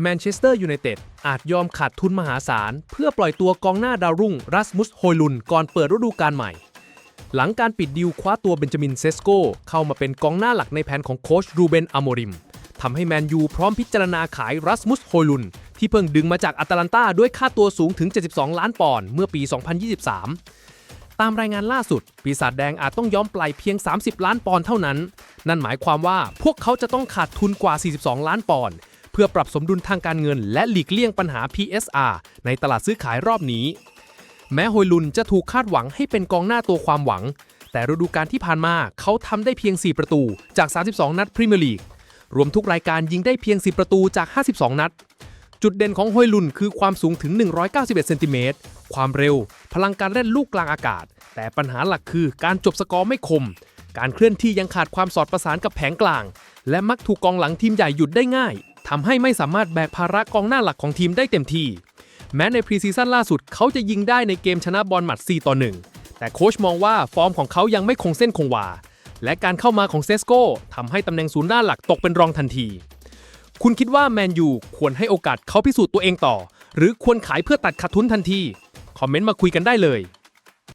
แมนเชสเตอร์ยูไนเต็ดอาจยอมขาดทุนมหาศาล เพื่อปล่อยตัวกองหน้าดาวรุ่งรัสมุสโฮยลุนก่อนเปิดฤดูกาลใหม่ หลังการปิดดีลคว้าตัวเบนจามินเซสโกเข้ามาเป็นกองหน้าหลักในแผนของโค้ชรูเบนอโมริมทำให้แมนยูพร้อมพิจารณาขายรัสมุสโฮยลุน ที่เพิ่งดึงมาจากอัตแลนตาด้วยค่าตัวสูงถึง 72 ล้านปอนด์เมื่อปี 2023 ตามรายงานล่าสุด ปีศาจแดงอาจต้องยอมปล่อยเพียง 30 ล้านปอนด์เท่านั้น นั่นหมายความว่าพวกเขาจะต้องขาดทุนกว่า 42 ล้านปอนด์ เพื่อปรับสมดุลทางการเงิน และหลีกเลี่ยงปัญหา PSR ในตลาดซื้อขายรอบนี้ แม้โฮยลุนจะถูกคาดหวังให้เป็นกองหน้าตัวความหวัง แต่ฤดูกาลที่ผ่านมาเขาทำได้เพียง 4 ประตูจาก 32 นัดพรีเมียร์ลีกรวมทุกรายการยิงได้เพียง 10 ประตูจาก 52 นัด จุดเด่นของโฮยลุนคือความสูงถึง 191 เซนติเมตร ความเร็ว พลังการเล่นลูกกลางอากาศ แต่ปัญหาหลักคือการจบสกอร์ไม่คม การเคลื่อนที่ยังขาดความสอดประสานกับแผงกลาง และมักถูกกองหลังทีมใหญ่หยุดได้ง่าย ทำให้ไม่สามารถแบกภาระกองหน้าหลักของทีมได้เต็มที่ แม้ในพรีซีซั่นล่าสุดเขาจะยิงได้ในเกมชนะบอลหมัด 4 ต่อ 1 แต่โค้ชมองว่าฟอร์มของเขายังไม่คงเส้นคงวา และการเข้ามาของเซสโก้ทำให้ตำแหน่งศูนย์หน้าหลักตกเป็นรองทันที คุณคิดว่าแมนยูควรให้โอกาสเขาพิสูจน์ตัวเองต่อ หรือควรขายเพื่อตัดขาดทุนทันที คอมเมนต์มาคุยกันได้เลย